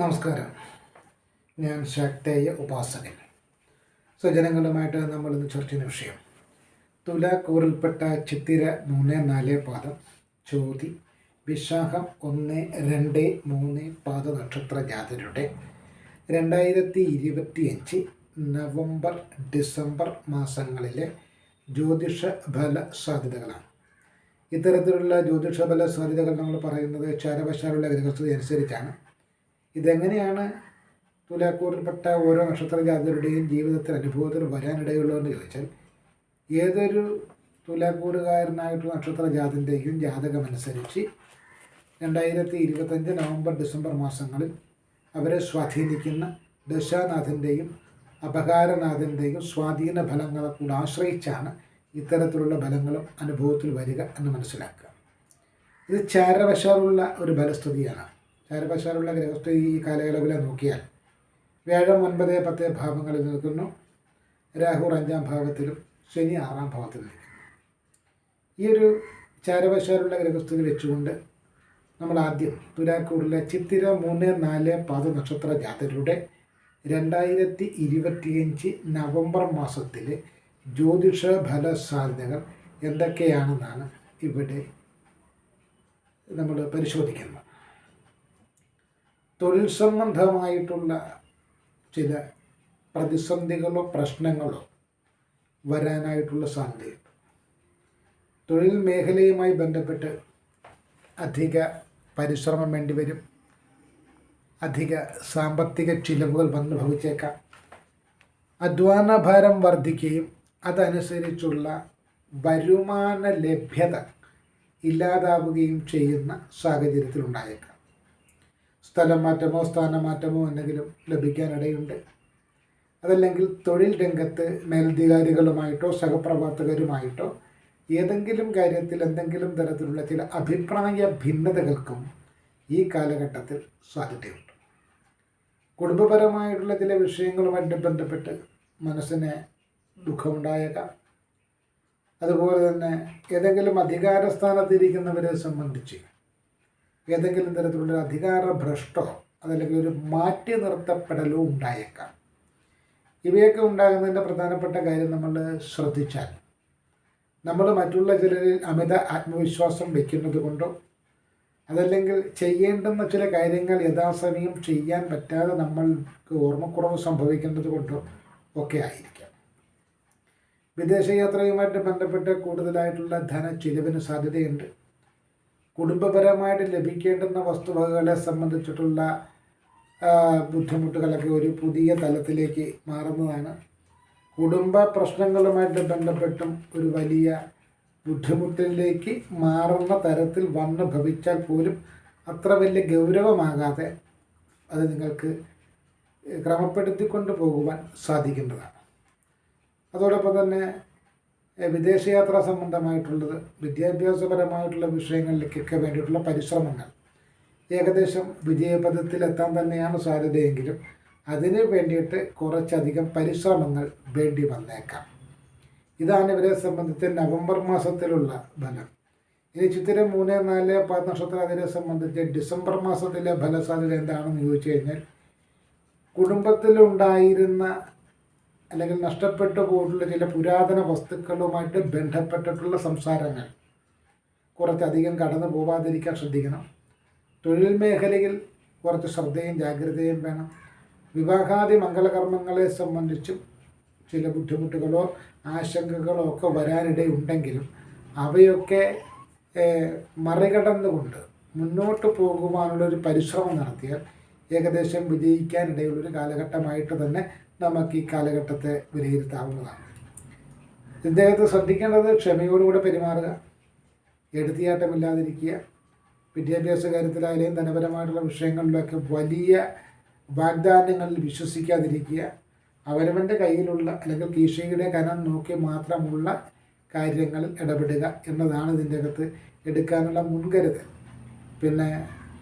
നമസ്കാരം. ഞാൻ ശക്തേയ ഉപാസകൻ. സ്വജനങ്ങളുമായിട്ട് നമ്മൾ ഇന്ന് ചർച്ച ചെയ്യുന്ന വിഷയം. തുലാക്കൂറിൽപ്പെട്ട ചിത്തിര മൂന്ന് നാല് പാദം ചോതി വിശാഖം ഒന്ന് രണ്ട് മൂന്ന് പാദ നക്ഷത്ര ജാതരുടെ രണ്ടായിരത്തി ഇരുപത്തിയഞ്ച് നവംബർ ഡിസംബർ മാസങ്ങളിലെ ജ്യോതിഷ ഫല സാധ്യതകളാണ്. ഇത്തരത്തിലുള്ള ജ്യോതിഷ ഫല സാധ്യതകൾ നമ്മൾ പറയുന്നത് ചാരവശാലുള്ള ഗ്രഹസ്ഥിതി അനുസരിച്ചാണ്. ഇതെങ്ങനെയാണ് തുലാക്കൂറിൽപ്പെട്ട ഓരോ നക്ഷത്ര ജാതരുടെയും ജീവിതത്തിൽ അനുഭവത്തിൽ വരാനിടയുള്ളതെന്ന് ചോദിച്ചാൽ ഏതൊരു തുലാക്കൂറുകാരനായിട്ടുള്ള നക്ഷത്ര ജാതിന്റെയും ജാതകമനുസരിച്ച് രണ്ടായിരത്തി ഇരുപത്തഞ്ച് നവംബർ ഡിസംബർ മാസങ്ങളിൽ അവരെ സ്വാധീനിക്കുന്ന ദശാനാഥന്റെയും അപകാരനാഥന്റെയും സ്വാധീന ഫലങ്ങളെ കൂടെ ആശ്രയിച്ചാണ് ഇത്തരത്തിലുള്ള ഫലങ്ങളും അനുഭവത്തിൽ വരിക എന്ന് മനസ്സിലാക്കുക. ഇത് ചാരവശാലുള്ള ഒരു ഫലസ്ഥിതിയാണ് ചാരവശാലുള്ള ഗ്രഹസ്ഥ ഈ കാലയളവിലെ നോക്കിയാൽ വ്യാഴം ഒൻപത് പത്ത് ഭാവങ്ങളിൽ നിൽക്കുന്നു. രാഹു അഞ്ചാം ഭാവത്തിലും ശനി ആറാം ഭാവത്തിലും നിൽക്കുന്നു. ഈ ഒരു ചാരവശാലുള്ള ഗ്രഹസ്ഥിതി വെച്ചുകൊണ്ട് നമ്മൾ ആദ്യം തുലാക്കൂറിലെ ചിത്തിര മൂന്ന് നാല് പാദ നക്ഷത്ര ജാതരുടെ രണ്ടായിരത്തി ഇരുപത്തിയഞ്ച് നവംബർ മാസത്തിലെ ജ്യോതിഷ ഫല സാധ്യതകൾ എന്തൊക്കെയാണെന്നാണ് ഇവിടെ നമ്മൾ പരിശോധിക്കുന്നത്. തൊഴിൽ സംബന്ധമായിട്ടുള്ള ചില പ്രതിസന്ധികളോ പ്രശ്നങ്ങളോ വരാനായിട്ടുള്ള സാധ്യതയുണ്ട്. തൊഴിൽ മേഖലയുമായി ബന്ധപ്പെട്ട് അധിക പരിശ്രമം വേണ്ടിവരും അധിക സാമ്പത്തിക ചിലവുകൾ വന്നു ഭവിച്ചേക്കാം. അധ്വാന ഭാരം വർദ്ധിക്കുകയും അതനുസരിച്ചുള്ള വരുമാന ലഭ്യത ഇല്ലാതാവുകയും ചെയ്യുന്ന സാഹചര്യത്തിലുണ്ടായേക്കാം. സ്ഥലം മാറ്റമോ സ്ഥാനമാറ്റമോ എന്തെങ്കിലും ലഭിക്കാനിടയുണ്ട്. അതല്ലെങ്കിൽ തൊഴിൽ രംഗത്ത് മേലധികാരികളുമായിട്ടോ സഹപ്രവർത്തകരുമായിട്ടോ ഏതെങ്കിലും കാര്യത്തിൽ എന്തെങ്കിലും തരത്തിലുള്ള ചില അഭിപ്രായ ഭിന്നതകൾക്കും ഈ കാലഘട്ടത്തിൽ സാധ്യതയുണ്ട്. കുടുംബപരമായിട്ടുള്ള ചില വിഷയങ്ങളുമായിട്ട് ബന്ധപ്പെട്ട് മനസ്സിന് ദുഃഖമുണ്ടായേക്കാം. അതുപോലെ തന്നെ ഏതെങ്കിലും അധികാര സ്ഥാനത്തിരിക്കുന്നവരെ സംബന്ധിച്ച് ഏതെങ്കിലും തരത്തിലുള്ള അധികാര ഭ്രഷ്ടോ അതല്ലെങ്കിൽ ഒരു മാറ്റി നിർത്തപ്പെടലോ ഉണ്ടായേക്കാം. ഇവയൊക്കെ ഉണ്ടാകുന്നതിന്റെ പ്രധാനപ്പെട്ട കാര്യം നമ്മൾ ശ്രദ്ധിച്ചാൽ നമ്മൾ മറ്റുള്ള ചിലരിൽ അമിത ആത്മവിശ്വാസം വയ്ക്കുന്നത് കൊണ്ടോ അതല്ലെങ്കിൽ ചെയ്യേണ്ടുന്ന ചില കാര്യങ്ങൾ യഥാസമയം ചെയ്യാൻ പറ്റാതെ നമ്മൾക്ക് ഓർമ്മക്കുറവ് സംഭവിക്കുന്നത് കൊണ്ടോ ഒക്കെ ആയിരിക്കാം. വിദേശയാത്രയുമായിട്ട് ബന്ധപ്പെട്ട് കൂടുതലായിട്ടുള്ള ധന ചിലവിന് സാധ്യതയുണ്ട്. കുടുംബപരമായിട്ട് ലഭിക്കേണ്ടുന്ന വസ്തുവകകളെ സംബന്ധിച്ചിട്ടുള്ള ബുദ്ധിമുട്ടുകളൊക്കെ ഒരു പുതിയ തലത്തിലേക്ക് മാറുന്നതാണ്. കുടുംബ പ്രശ്നങ്ങളുമായിട്ട് ബന്ധപ്പെട്ടും ഒരു വലിയ ബുദ്ധിമുട്ടിലേക്ക് മാറുന്ന തരത്തിൽ വന്ന് ഭവിച്ചാൽ പോലും അത്ര വലിയ ഗൗരവമാകാതെ അത് നിങ്ങൾക്ക് ക്രമപ്പെടുത്തിക്കൊണ്ട് പോകുവാൻ സാധിക്കേണ്ടതാണ്. അതോടൊപ്പം തന്നെ വിദേശയാത്രാ സംബന്ധമായിട്ടുള്ളത് വിദ്യാഭ്യാസപരമായിട്ടുള്ള വിഷയങ്ങളിലേക്കൊക്കെ വേണ്ടിയിട്ടുള്ള പരിശ്രമങ്ങൾ. ഏകദേശം വിജയപഥത്തിലെത്താൻ തന്നെയാണ് സാധ്യതയെങ്കിലും അതിന് വേണ്ടിയിട്ട് കുറച്ചധികം പരിശ്രമങ്ങൾ വേണ്ടി വന്നേക്കാം. ഇതാണ് ഇവരെ സംബന്ധിച്ച് നവംബർ മാസത്തിലുള്ള ഫലം. ഇനി ചിത്തിര മൂന്ന് നാല് പത്ത് നക്ഷത്രം അതിനെ സംബന്ധിച്ച് ഡിസംബർ മാസത്തിലെ ഫലസാധ്യത എന്താണെന്ന് ചോദിച്ചു കഴിഞ്ഞാൽ കുടുംബത്തിലുണ്ടായിരുന്ന അല്ലെങ്കിൽ നഷ്ടപ്പെട്ടു പോയിട്ടുള്ള ചില പുരാതന വസ്തുക്കളുമായിട്ട് ബന്ധപ്പെട്ടിട്ടുള്ള സംസാരങ്ങൾ. കുറച്ചധികം കടന്നു പോവാതിരിക്കാൻ ശ്രദ്ധിക്കണം. തൊഴിൽ മേഖലയിൽ കുറച്ച് ശ്രദ്ധയും ജാഗ്രതയും വേണം. വിവാഹാദി മംഗളകർമ്മങ്ങളെ സംബന്ധിച്ചും ചില ബുദ്ധിമുട്ടുകളോ ആശങ്കകളോ ഒക്കെ വരാനിടയുണ്ടെങ്കിലും അവയൊക്കെ മറികടന്നുകൊണ്ട് മുന്നോട്ട് പോകുവാനുള്ളൊരു പരിശ്രമം നടത്തിയാൽ ഏകദേശം വിജയിക്കാനിടയുള്ളൊരു കാലഘട്ടമായിട്ട് തന്നെ നമുക്ക് ഈ കാലഘട്ടത്തെ വിലയിരുത്താവുന്നതാണ്. ഇദ്ദേഹത്തെ ശ്രദ്ധിക്കേണ്ടത് ക്ഷമയോടുകൂടെ പെരുമാറുക എടുത്തിയാട്ടമില്ലാതിരിക്കുക വിദ്യാഭ്യാസ കാര്യത്തിലായാലും ധനപരമായിട്ടുള്ള വിഷയങ്ങളിലൊക്കെ വലിയ വാഗ്ദാനങ്ങളിൽ വിശ്വസിക്കാതിരിക്കുക അവരവന്റെ കയ്യിലുള്ള അല്ലെങ്കിൽ കീശയുടെ കനം നോക്കി മാത്രമുള്ള കാര്യങ്ങളിൽ ഇടപെടുക എന്നതാണ് ഇതിന്റെ അകത്ത് എടുക്കാനുള്ള മുൻകരുതൽ. പിന്നെ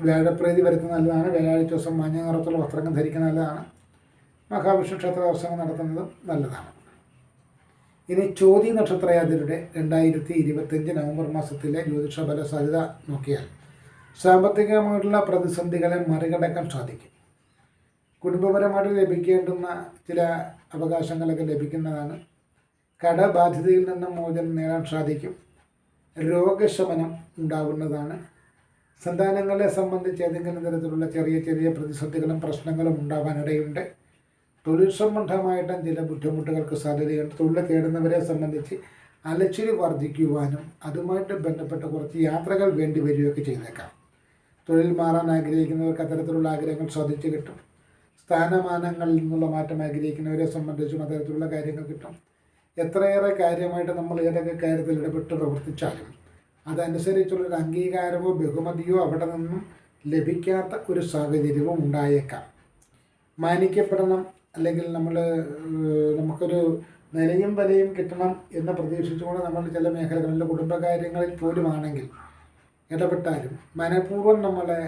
വ്യാഴപ്രീതി വരുത്തുന്ന നല്ലതാണ് വ്യാഴാഴ്ച ദിവസം മഞ്ഞ നിറത്തുള്ള വസ്ത്രങ്ങൾ ധരിക്കുന്ന നല്ലതാണ്. മഹാവിഷ്ണു ക്ഷേത്ര ദർശനം നടത്തുന്നതും നല്ലതാണ്. ഇനി ചോതി നക്ഷത്രയാതിരുടെ രണ്ടായിരത്തി ഇരുപത്തഞ്ച് നവംബർ മാസത്തിലെ ജ്യോതിഷബല സാധ്യത നോക്കിയാൽ സാമ്പത്തികമായിട്ടുള്ള പ്രതിസന്ധികളെ മറികടക്കാൻ സാധിക്കും. കുടുംബപരമായിട്ട് ലഭിക്കേണ്ടുന്ന ചില അവകാശങ്ങളൊക്കെ ലഭിക്കുന്നതാണ്. കടബാധ്യതയിൽ നിന്ന് മോചനം നേടാൻ സാധിക്കും. രോഗശമനം ഉണ്ടാകുന്നതാണ് സന്താനങ്ങളെ സംബന്ധിച്ച് ഏതെങ്കിലും തരത്തിലുള്ള ചെറിയ ചെറിയ പ്രതിസന്ധികളും പ്രശ്നങ്ങളും ഉണ്ടാവാനിടയുണ്ട്. തൊഴിൽ സംബന്ധമായിട്ടും ചില ബുദ്ധിമുട്ടുകൾക്ക് സാധ്യതയുണ്ട്. തൊഴിൽ തേടുന്നവരെ സംബന്ധിച്ച് അലച്ചിരി വർദ്ധിക്കുവാനും അതുമായിട്ട് ബന്ധപ്പെട്ട കുറച്ച് യാത്രകൾ വേണ്ടി വരികയൊക്കെ ചെയ്തേക്കാം. തൊഴിൽ മാറാൻ ആഗ്രഹിക്കുന്നവർക്ക് അത്തരത്തിലുള്ള ആഗ്രഹങ്ങൾ സാധിച്ചു കിട്ടും. സ്ഥാനമാനങ്ങളിൽ നിന്നുള്ള മാറ്റം ആഗ്രഹിക്കുന്നവരെ സംബന്ധിച്ചും അത്തരത്തിലുള്ള കാര്യങ്ങൾ കിട്ടും. എത്രയേറെ കാര്യമായിട്ട് നമ്മൾ ഏതൊക്കെ കാര്യത്തിൽ ഇടപെട്ട് പ്രവർത്തിച്ചാലും അതനുസരിച്ചുള്ളൊരു അംഗീകാരമോ ബഹുമതിയോ അവിടെ നിന്നും ലഭിക്കാത്ത ഒരു സാഹചര്യവും ഉണ്ടായേക്കാം. മാനിക്കപ്പെടണം അല്ലെങ്കിൽ നമ്മൾ നമുക്കൊരു നിലയും വിലയും കിട്ടണം എന്ന് പ്രതീക്ഷിച്ചുകൊണ്ട് നമ്മൾ ചില മേഖലകളിൽ കുടുംബകാര്യങ്ങളിൽ പോലുമാണെങ്കിൽ ഇടപെട്ടാലും മനഃപൂർവം നമ്മളെ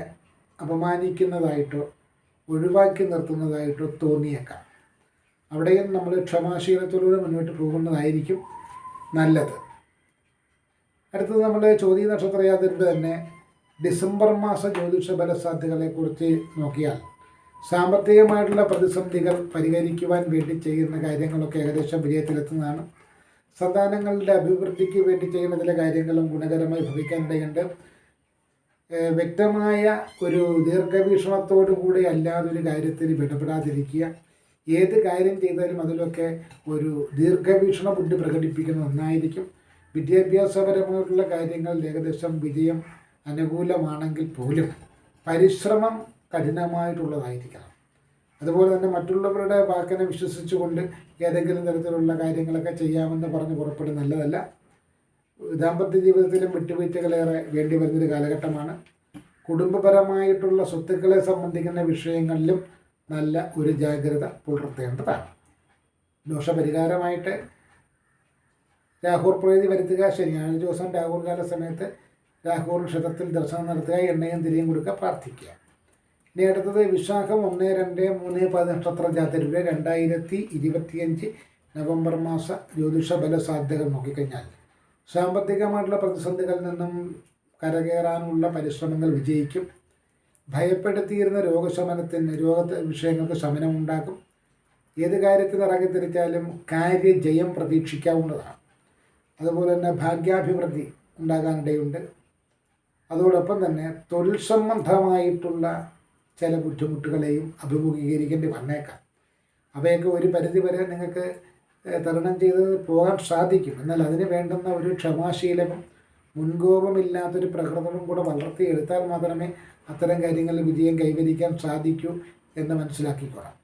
അപമാനിക്കുന്നതായിട്ടോ ഒഴിവാക്കി നിർത്തുന്നതായിട്ടോ തോന്നിയേക്കാം. അവിടെയും നമ്മൾ ക്ഷമാശീലത്തിലൂടെ മുന്നോട്ട് പോകുന്നതായിരിക്കും നല്ലത്. അടുത്തത് നമ്മൾ ചോദ്യ നക്ഷത്രയാതിരുടെ തന്നെ ഡിസംബർ മാസ ജ്യോതിഷ ഫലസാധ്യതകളെക്കുറിച്ച് നോക്കിയാൽ സാമ്പത്തികമായിട്ടുള്ള പ്രതിസന്ധികൾ പരിഹരിക്കുവാൻ വേണ്ടി ചെയ്യുന്ന കാര്യങ്ങളൊക്കെ ഏകദേശം വിജയത്തിലെത്തുന്നതാണ്. സന്താനങ്ങളുടെ അഭിവൃദ്ധിക്ക് വേണ്ടി ചെയ്യുന്ന ചില കാര്യങ്ങളും ഗുണകരമായി ഭവിക്കാനിടയുണ്ട്. വ്യക്തമായ ഒരു ദീർഘവീക്ഷണത്തോടു കൂടി അല്ലാതെ ഒരു കാര്യത്തിൽ ഇടപെടാതിരിക്കുക. ഏത് കാര്യം ചെയ്താലും അതിലൊക്കെ ഒരു ദീർഘവീക്ഷണ ബുദ്ധി പ്രകടിപ്പിക്കുന്ന ഒന്നായിരിക്കും വിദ്യാഭ്യാസപരമായിട്ടുള്ള കാര്യങ്ങളിൽ ഏകദേശം വിജയം അനുകൂലമാണെങ്കിൽ പോലും പരിശ്രമം കഠിനമായിട്ടുള്ളതായിരിക്കണം. അതുപോലെ തന്നെ മറ്റുള്ളവരുടെ വാക്കിനെ വിശ്വസിച്ചുകൊണ്ട് ഏതെങ്കിലും തരത്തിലുള്ള കാര്യങ്ങളൊക്കെ ചെയ്യാമെന്ന് പറഞ്ഞ് പുറപ്പെടും നല്ലതല്ല. ദാമ്പത്യ ജീവിതത്തിലും വിട്ടുവീഴ്ചകളേറെ വേണ്ടി വരുന്നൊരു കാലഘട്ടമാണ്. കുടുംബപരമായിട്ടുള്ള സ്വത്തുക്കളെ സംബന്ധിക്കുന്ന വിഷയങ്ങളിലും നല്ല ഒരു ജാഗ്രത പുലർത്തേണ്ടതാണ്. ദോഷപരിഹാരമായിട്ട് രാഹുർ പ്രതി വരുത്തുക ശനിയാഴ്ച ദിവസം രാഹുർ കാല സമയത്ത് രാഹുർ ക്ഷേത്രത്തിൽ ദർശനം നടത്തുക എണ്ണയും തിരിയും കൊടുക്കുക പ്രാർത്ഥിക്കുക. ഇനി അടുത്തത് വിശാഖം ഒന്ന് രണ്ട് മൂന്ന് പത് നക്ഷത്ര ജാതരുടെ രണ്ടായിരത്തി ഇരുപത്തിയഞ്ച് നവംബർ മാസ ജ്യോതിഷ ബല സാധ്യതകൾ നോക്കിക്കഴിഞ്ഞാൽ സാമ്പത്തികമായിട്ടുള്ള പ്രതിസന്ധികളിൽ നിന്നും കരകയറാനുള്ള പരിശ്രമങ്ങൾ വിജയിക്കും. ഭയപ്പെടുത്തിയിരുന്ന രോഗശമനത്തിന് രോഗ വിഷയങ്ങൾക്ക് ശമനമുണ്ടാക്കും. ഏത് കാര്യത്തിൽ ഇറങ്ങി തിരിച്ചാലും കാര്യജയം പ്രതീക്ഷിക്കാവുന്നതാണ്. അതുപോലെ തന്നെ ഭാഗ്യാഭിവൃദ്ധി ഉണ്ടാകാനിടയുണ്ട്. അതോടൊപ്പം തന്നെ തൊഴിൽ സംബന്ധമായിട്ടുള്ള ചില ബുദ്ധിമുട്ടുകളെയും അഭിമുഖീകരിക്കേണ്ടി വന്നേക്കാം. അവയൊക്കെ ഒരു പരിധി വരെ നിങ്ങൾക്ക് തരണം ചെയ്ത് പോകാൻ സാധിക്കും. എന്നാൽ അതിന് വേണ്ടുന്ന ഒരു ക്ഷമാശീലവും മുൻകോപമില്ലാത്തൊരു പ്രകൃതവും കൂടെ വളർത്തിയെടുത്താൽ മാത്രമേ അത്തരം കാര്യങ്ങളിൽ വിജയം കൈവരിക്കാൻ സാധിക്കൂ എന്ന് മനസ്സിലാക്കിക്കോളാം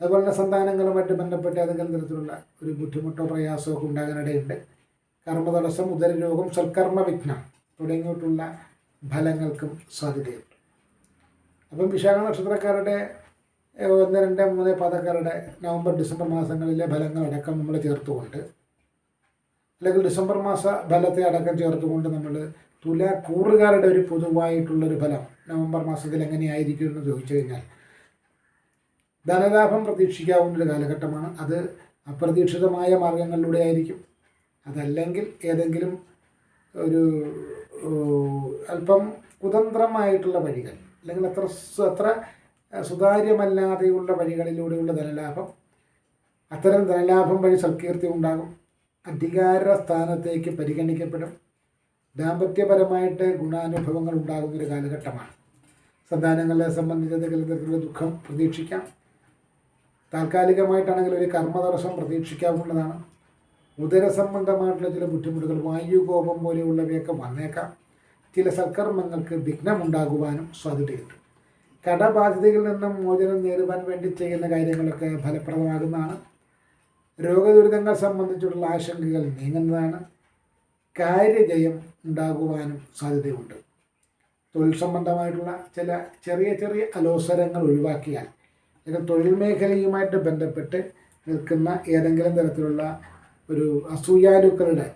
അതുപോലെ സന്താനങ്ങളുമായിട്ട് ബന്ധപ്പെട്ട് ഏതെങ്കിലും തരത്തിലുള്ള ഒരു ബുദ്ധിമുട്ടോ പ്രയാസമോ ഒക്കെ ഉണ്ടാകാനിടയുണ്ട്. കർമ്മതടസ്സം ഉദരരോഗം സൽക്കർമ്മ വിഘ്നം തുടങ്ങിയിട്ടുള്ള ഫലങ്ങൾക്കും സാധ്യതയുണ്ട്. അപ്പം വിശാഖ നക്ഷത്രക്കാരുടെ ഒന്ന് രണ്ട് മൂന്ന് പാതക്കാരുടെ നവംബർ ഡിസംബർ മാസങ്ങളിലെ ഫലങ്ങളടക്കം നമ്മൾ ചേർത്തുകൊണ്ട് അല്ലെങ്കിൽ ഡിസംബർ മാസ ഫലത്തെ അടക്കം ചേർത്തുകൊണ്ട് നമ്മൾ തുല കൂറുകാരുടെ ഒരു പൊതുവായിട്ടുള്ളൊരു ഫലം നവംബർ മാസത്തിൽ എങ്ങനെയായിരിക്കും എന്ന് ചോദിച്ചു കഴിഞ്ഞാൽ ധനലാഭം പ്രതീക്ഷിക്കാവുന്ന ഒരു കാലഘട്ടമാണ്. അത് അപ്രതീക്ഷിതമായ മാർഗങ്ങളിലൂടെ ആയിരിക്കും. അതല്ലെങ്കിൽ ഏതെങ്കിലും ഒരു അല്പം കുതന്ത്രമായിട്ടുള്ള വഴികൾ. അല്ലെങ്കിൽ അത്ര അത്ര സുതാര്യമല്ലാതെയുള്ള വഴികളിലൂടെയുള്ള ധനലാഭം അത്തരം ധനലാഭം വഴി സൽകീർത്തി ഉണ്ടാകും. അധികാര സ്ഥാനത്തേക്ക് പരിഗണിക്കപ്പെടും. ദാമ്പത്യപരമായിട്ട് ഗുണാനുഭവങ്ങൾ ഉണ്ടാകുന്നൊരു കാലഘട്ടമാണ്. സന്താനങ്ങളെ സംബന്ധിച്ച് ഏതെങ്കിലും തരത്തിലുള്ള ദുഃഖം പ്രതീക്ഷിക്കാം. താൽക്കാലികമായിട്ടാണെങ്കിൽ ഒരു കർമ്മതടസ്സം പ്രതീക്ഷിക്കാവുന്നതാണ്. ഉദര സംബന്ധമായിട്ടുള്ള ചില ബുദ്ധിമുട്ടുകൾ വായുകോപം പോലെയുള്ളവയൊക്കെ വന്നേക്കാം. ചില സൽക്കർമ്മങ്ങൾക്ക് വിഘ്നമുണ്ടാകുവാനും സാധ്യതയുണ്ട്. കടബാധിതയിൽ നിന്നും മോചനം നേടുവാൻ വേണ്ടി ചെയ്യുന്ന കാര്യങ്ങളൊക്കെ ഫലപ്രദമാകുന്നതാണ്. രോഗദുരിതങ്ങൾ സംബന്ധിച്ചുള്ള ആശങ്കകൾ നീങ്ങുന്നതാണ്. കാര്യജയം ഉണ്ടാകുവാനും സാധ്യതയുണ്ട്. തൊഴിൽ സംബന്ധമായിട്ടുള്ള ചില ചെറിയ ചെറിയ അലോസരങ്ങൾ ഒഴിവാക്കിയാൽ ഇത് തൊഴിൽ മേഖലയുമായിട്ട് ബന്ധപ്പെട്ട് നിൽക്കുന്ന ഏതെങ്കിലും തരത്തിലുള്ള ഒരു അസൂയാലുക്കളുടെ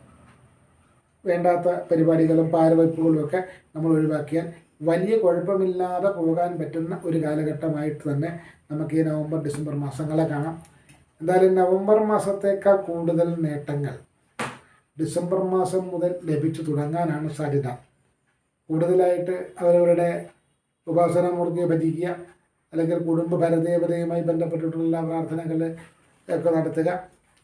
വേണ്ടാത്ത പരിപാടികളും പാരവയ്പ്പുകളും ഒക്കെ നമ്മൾ ഒഴിവാക്കിയാൽ വലിയ കുഴപ്പമില്ലാതെ പോകാൻ പറ്റുന്ന ഒരു കാലഘട്ടമായിട്ട് തന്നെ നമുക്ക് ഈ നവംബർ ഡിസംബർ മാസങ്ങളെ കാണാം. എന്തായാലും നവംബർ മാസത്തേക്കാൾ കൂടുതൽ നേട്ടങ്ങൾ ഡിസംബർ മാസം മുതൽ ലഭിച്ചു തുടങ്ങാനാണ് സാധ്യത. കൂടുതലായിട്ട് അവരവരുടെ ഉപാസനാമൂർത്തിയെ ഭജിക്കുക അല്ലെങ്കിൽ കുടുംബ ഭരദേവതയുമായി ബന്ധപ്പെട്ടിട്ടുള്ള പ്രാർത്ഥനകൾ ഒക്കെ നടത്തുക.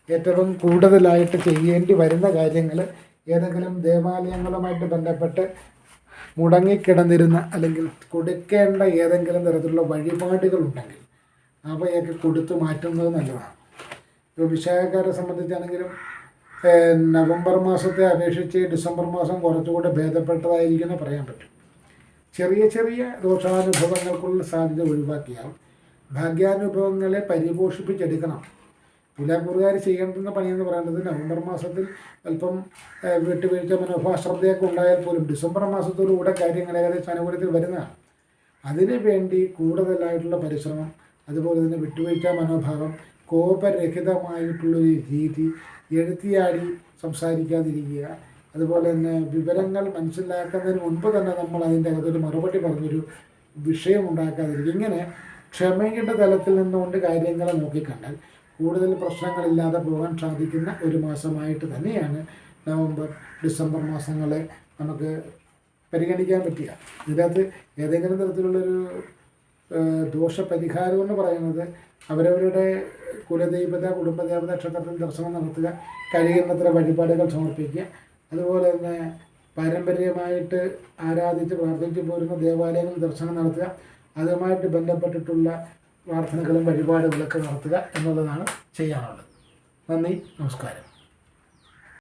ഏറ്റവും കൂടുതലായിട്ട് ചെയ്യേണ്ടി വരുന്ന കാര്യങ്ങൾ ഏതെങ്കിലും ദേവാലയങ്ങളുമായിട്ട് ബന്ധപ്പെട്ട് മുടങ്ങിക്കിടന്നിരുന്ന അല്ലെങ്കിൽ കൊടുക്കേണ്ട ഏതെങ്കിലും തരത്തിലുള്ള വഴിപാടുകൾ ഉണ്ടെങ്കിൽ അവയൊക്കെ കൊടുത്തു മാറ്റുന്നത് നല്ലതാണ്. ഇപ്പോൾ വിശാഖക്കാരെ സംബന്ധിച്ചാണെങ്കിലും നവംബർ മാസത്തെ അപേക്ഷിച്ച് ഡിസംബർ മാസം കുറച്ചുകൂടെ ഭേദപ്പെട്ടതായിരിക്കുമെന്ന് പറയാൻ പറ്റും. ചെറിയ ചെറിയ ദോഷാനുഭവങ്ങൾക്കുള്ള സാധ്യത ഒഴിവാക്കിയാൽ ഭാഗ്യാനുഭവങ്ങളെ പരിപോഷിപ്പിച്ചെടുക്കണം. തുലാക്കൂറുകാർ ചെയ്യേണ്ടുന്ന പണിയെന്ന് പറയുന്നത് നവംബർ മാസത്തിൽ അല്പം വിട്ടുവീഴ്ച മനോഭാശ്രദ്ധയൊക്കെ ഉണ്ടായാൽ പോലും ഡിസംബർ മാസത്തോടുകൂടെ കാര്യങ്ങൾ ഏകദേശം അനുകൂലത്തിൽ വരുന്നതാണ്. അതിനു വേണ്ടി കൂടുതലായിട്ടുള്ള പരിശ്രമം അതുപോലെ തന്നെ വിട്ടുവീഴ്ച മനോഭാവം കോപരഹിതമായിട്ടുള്ളൊരു രീതി എഴുത്തിയാടി സംസാരിക്കാതിരിക്കുക അതുപോലെ തന്നെ വിവരങ്ങൾ മനസ്സിലാക്കുന്നതിന് മുൻപ് തന്നെ നമ്മൾ അതിന്റെ അകത്തൊരു മറുപടി പറഞ്ഞൊരു വിഷയം ഉണ്ടാക്കാതിരിക്കുക. ഇങ്ങനെ ക്ഷമയുടെ തലത്തിൽ നിന്നുകൊണ്ട് കാര്യങ്ങളെ നോക്കിക്കണ്ടാൽ കൂടുതൽ പ്രശ്നങ്ങളില്ലാതെ പോകാൻ സാധിക്കുന്ന ഒരു മാസമായിട്ട് തന്നെയാണ് നവംബർ ഡിസംബർ മാസങ്ങളെ നമുക്ക് പരിഗണിക്കാൻ പറ്റുക. ഇതിനകത്ത് ഏതെങ്കിലും തരത്തിലുള്ളൊരു ദോഷപരിഹാരം എന്ന് പറയുന്നത് അവരവരുടെ കുലദൈവത കുടുംബദേവത ക്ഷേത്രത്തിൽ ദർശനം നടത്തുക കഴിയുന്നത്ര വഴിപാടുകൾ സമർപ്പിക്കുക. അതുപോലെ തന്നെ പാരമ്പര്യമായിട്ട് ആരാധിച്ച് പ്രാർത്ഥിച്ച് പോരുന്ന ദേവാലയങ്ങളിൽ ദർശനം നടത്തുക. അതുമായിട്ട് ബന്ധപ്പെട്ടിട്ടുള്ള പ്രാർത്ഥനകളും വഴിപാടുകളൊക്കെ നടത്തുക എന്നുള്ളതാണ് ചെയ്യാനുള്ളത്. നന്ദി നമസ്കാരം.